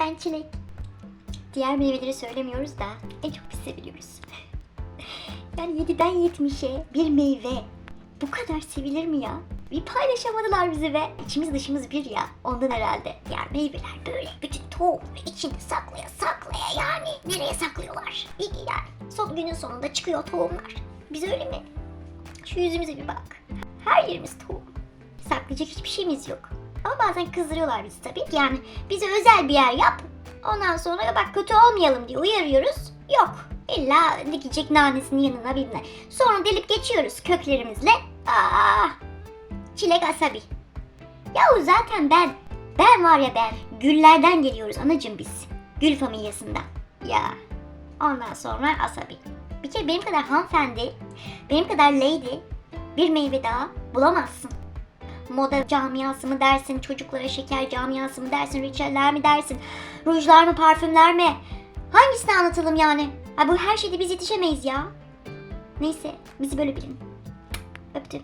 Ben çilek. Diğer meyveleri söylemiyoruz da en çok biz seviliyoruz. Yani 7'den 70'e bir meyve bu kadar sevilir mi ya? Bir paylaşamadılar bizi ve içimiz dışımız bir ya. Ondan herhalde. Diğer meyveler böyle bütün tohum içinde saklaya saklaya yani. Nereye saklıyorlar? Bir yani. Son günün sonunda çıkıyor tohumlar. Biz öyle mi? Şu yüzümüze bir bak. Her yerimiz tohum. Saklayacak hiçbir şeyimiz yok. Ama bazen kızdırıyorlar bizi tabii. Yani bize özel bir yer yap. Ondan sonra bak kötü olmayalım diye uyarıyoruz. Yok. İlla dikecek nanesinin yanına bilmem. Sonra delip geçiyoruz köklerimizle. Aa, çilek asabi. Yahu zaten ben, ben var ya ben. Güllerden geliyoruz anacım biz. Gül familyasından. Ya. Ondan sonra asabi. Bir kere benim kadar hanımefendi, benim kadar lady bir meyve daha bulamazsın. Moda camiası mı dersin, çocuklara şeker camiası mı dersin, reçeller mi dersin, rujlar mı, parfümler mi? Hangisini anlatalım yani? Ha bu her şeyde biz yetişemeyiz ya. Neyse, bizi böyle bilin. Öptüm.